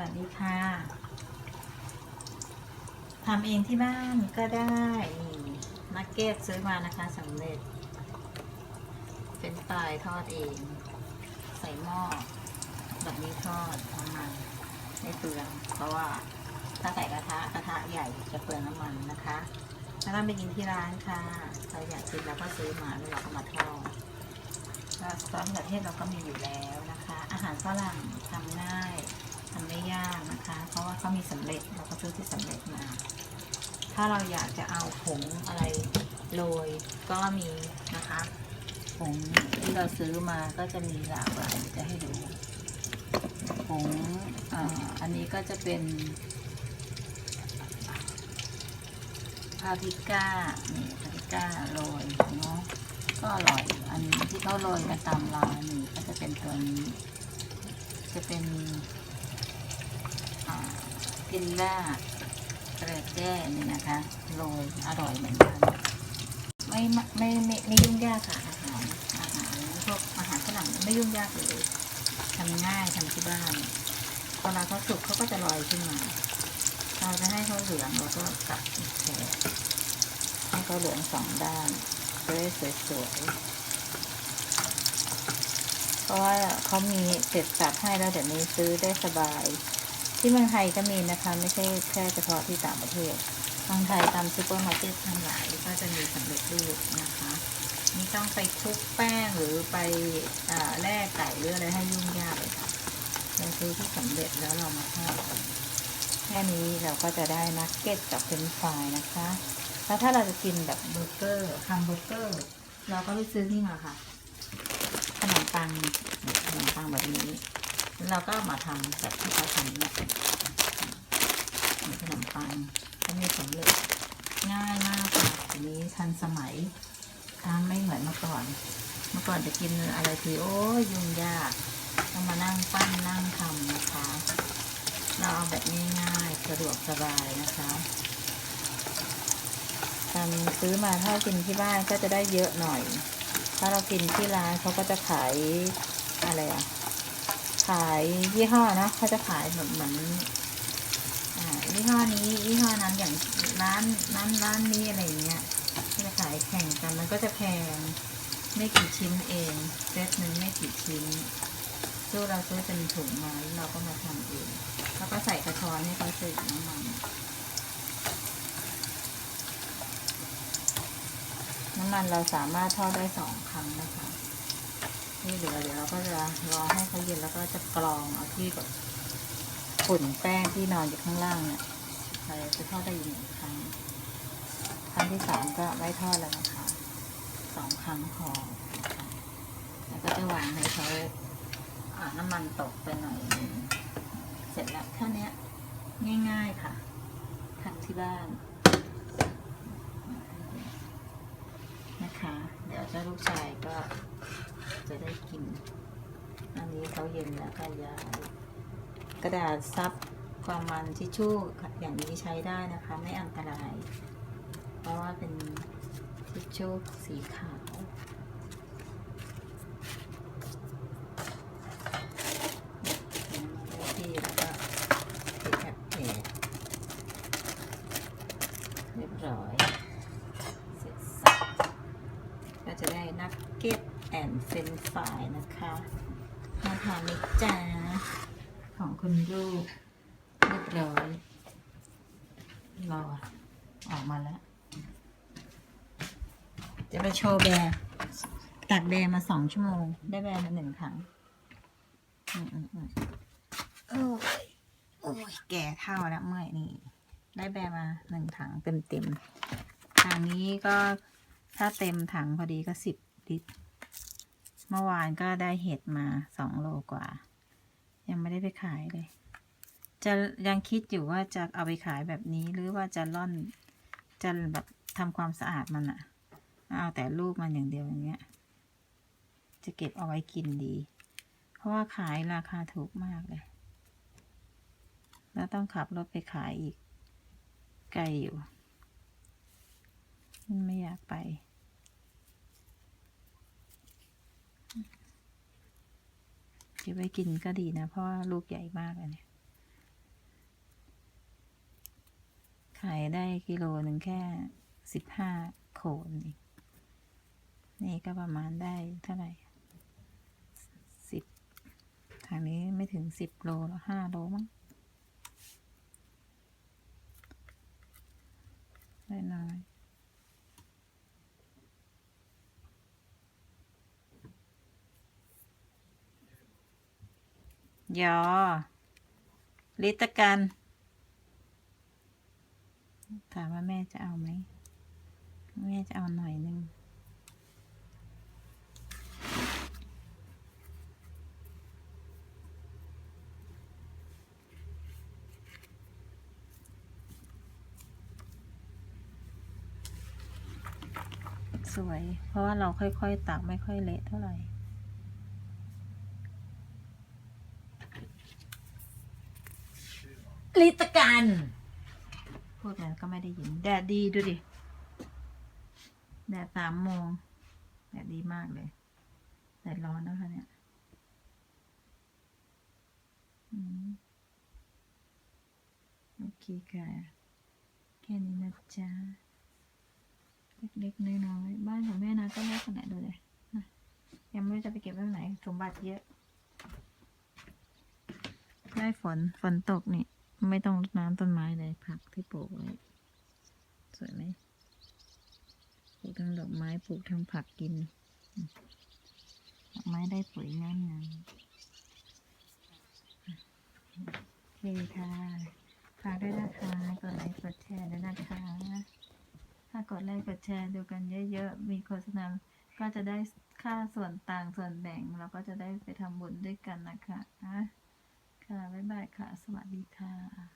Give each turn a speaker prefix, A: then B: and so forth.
A: วัสดีค่ะทำเองที่บ้านก็ได้นักเก็ตซื้อมานะคะสำเร็จ เป็นปลายทอดเอง ใส่หม้อแบบนี้ทอดน้ำมันไม่เปลืองเพราะว่าถ้าใส่กระทะกระทะใหญ่จะเปลืองน้ำมันนะคะถ้าเราไปกินที่ร้านค่ะเราอยากกินเราก็ซื้อมาแล้วเราก็มาทอดแล้วซอสมะเขือเทศเราก็มีอยู่แล้วนะคะ อาหารฝรั่งทำง่าย ทำไม่ยากนะคะ เพราะว่าเขามีสำเร็จเราก็ซื้อที่สำเร็จมา ถ้าเราอยากจะเอาผงอะไรโรยก็มีนะคะผงที่เราซื้อมาก็จะมีหลากหลายจะให้ดูผงออันนี้ก็จะเป็นพาปริก้านี่พาปริก้าโรยเนาะก็อร่อย อันที่เขาโรยกันตามร้านนี่ก็จะเป็นตัวนี้จะเป็น กินล่าเกลือแก้นี่นะคะโรยอร่อยเหมือนกันไม่ไม่ไม่ไม่ยุ่งยากค่ะอาหารอาหารพวกอาหารฝรั่งไม่ยุ่งยากเลยทำง่ายทำที่บ้านเวลาเขาสุกเขาก็จะลอยขึ้นมาเราจะให้เขาเหลืองเราก็กลับอีกแฉให้เขาเหลืองสองด้านจะได้สวยๆเพราะว่าเขามีเสร็จสับให้แล้วเดี๋ยวนี้ซื้อได้สบาย ที่เมืองไทยก็มีนะคะ ไม่ใช่แค่เฉพาะที่ต่างประเทศเมืองไทยตามซูเปอร์มาร์เก็ตทั้งหลายก็จะมีสำเร็จรูปนะคะไม่ต้องไปคลุกแป้งหรือไปอแล่ไก่หรืออะไรให้ยุ่งยากเลยค่ะเราซื้อที่สำเร็จแล้วเรามาทอดแค่นี้เราก็จะได้นักเก็ตกับเฟรนช์ฟรายนะคะ แล้วถ้าเราจะกินแบบเบอร์เกอร์ฮัมเบอร์เกอร์ เราก็ไปซื้อนี่มาค่ะขนมปังขนมปังแบบนี้ เราก็มาทำแบบที่เขาทำเนี่ยขนมปังก็มีสำเร็จง่ายมากค่ะทีนี้ทันสมัยทำไม่เหมือนเมื่อก่อน เมื่อก่อนจะกินอะไรทีโอ้ยุ่งยากต้องมานั่งปั้นนั่งทำนะคะ เราเอาแบบง่ายๆสะดวกสบายนะคะการซื้อมาถ้ากินที่บ้านก็จะได้เยอะหน่อย ถ้าเรากินที่ร้านเขาก็จะขายอะไรอะ ขายยี่ห้อนะเขาจะขายเหมือนเหมือนยี่ห้อนี้ยี่ห้อนั้นอย่างร้านร้านร้านนี้อะไรเงี้ยจะขายแข่งกันมันก็จะแพงไม่กี่ชิ้นเองเซตหนึ่งไม่กี่ชิ้นซื้อเราซื้อเป็นถุงมาแล้วเราก็มาทำเองแล้วก็ใส่กระชอนให้เขาใส่น้ำมันน้ำมันเราสามารถทอดได้สองครั้งนะคะ ที่เหลือเดี๋ยวเราก็จะรอให้เขาเย็นแล้วก็จะกรองเอาที่แบบฝุ่นแป้งที่นอนอยู่ข้างล่างเนี่ยเราจะทอดได้อีกหนึ่งครั้งครั้งที่สามก็ไม่ทอดแล้วนะคะสองครั้งพอแล้วก็จะวางให้เขาอ่าน้ำมันตกไปหน่อยเสร็จแล้วแค่เนี้ยง่ายๆค่ะทำที่บ้านนะคะ เดี๋ยวเจ้าลูกชายก็ จะได้กิน อันนี้เขาเย็นแล้วก็ย้ายกระดาษซับความมันทิชชู่อย่างนี้ใช้ได้นะคะ ไม่อันตราย เพราะว่าเป็นทิชชู่สีขาวที่แล้วก็ติดแอปเพจเรียบร้อย เสร็จสับ ก็จะได้นักเก็ตแอ นเฟนฟรายนะคะมาทานนิจ้าของคุณลูกเรียบร้อยรอออกมาแล้ว จะไปโชว์แบร์ตัดแบร์มาสองชั่วโมง ได้แบร์มาหนึ่งครั้งอืมอือืมโอ้ยโอ้ยแก่เท่าแล้วเมื่อยนี่ ได้แบร์มาหนึ่งถังเต็มเต็มๆทางนี้ก็ถ้าเต็มถังพอดีก็สิบลิตร เมื่อวานก็ได้เห็ดมาสองโลกว่า ยังไม่ได้ไปขายเลย จะยังคิดอยู่ว่าจะเอาไปขายแบบนี้หรือว่าจะล่อนจะแบบทำความสะอาดมันอะเอาแต่ลูกมันอย่างเดียวอย่างเงี้ย จะเก็บเอาไว้กินดี เพราะว่าขายราคาถูกมากเลย แล้วต้องขับรถไปขายอีก ไกลอยู่ ไม่อยากไป ก็บไว้กินก็ดีนะ เพราะว่าลูกใหญ่มากเลยเนี่ย ขายได้กิโลหนึ่งแค่สิบห้าโขนเองนี่ก็ประมาณได้เท่าไหร่สิบทางนี้ไม่ถึงสิบโลหรอห้าโลมั้ง ยอลิตรกัน ถามว่าแม่จะเอาไหม แม่จะเอาหน่อยนึงสวย เพราะว่าเราค่อยๆ ตักไม่ค่อยเละเท่าไหร่ ลิตกัน พูดมันก็ไม่ได้ยิน แดดดีดูดิ แดดสามโมง แดดดีมากเลย แดดร้อนนะคะเนี่ยอโอเคค่ะ แค่นี้นะจ๊ะ เล็กๆน้อยๆบ้านของแม่นะก็ลักษณะดูเลยยังไม่รู้จะไปเก็บไว้ไหนสมบัติเยอะ ได้ฝน ฝนตกนี่ ไม่ต้องรดน้ำต้นไม้เลยผักที่ปลูกไว้สวยไหมปลูกทั้งดอกไม้ปลูกทั้งผักกินดอกไม้ได้ปุ๋ยงามงามโอเคค่ะฝากด้วยนะคะกดไลค์กดแชร์ด้วยนะคะ ถ้ากดไลค์กดแชร์ดูกันเยอะๆ มีโฆษณาก็จะได้ค่าส่วนต่างส่วนแบ่งเราก็จะได้ไปทำบุญด้วยกันนะคะ ค่ะ บ๊ายบายค่ะ สวัสดีค่ะ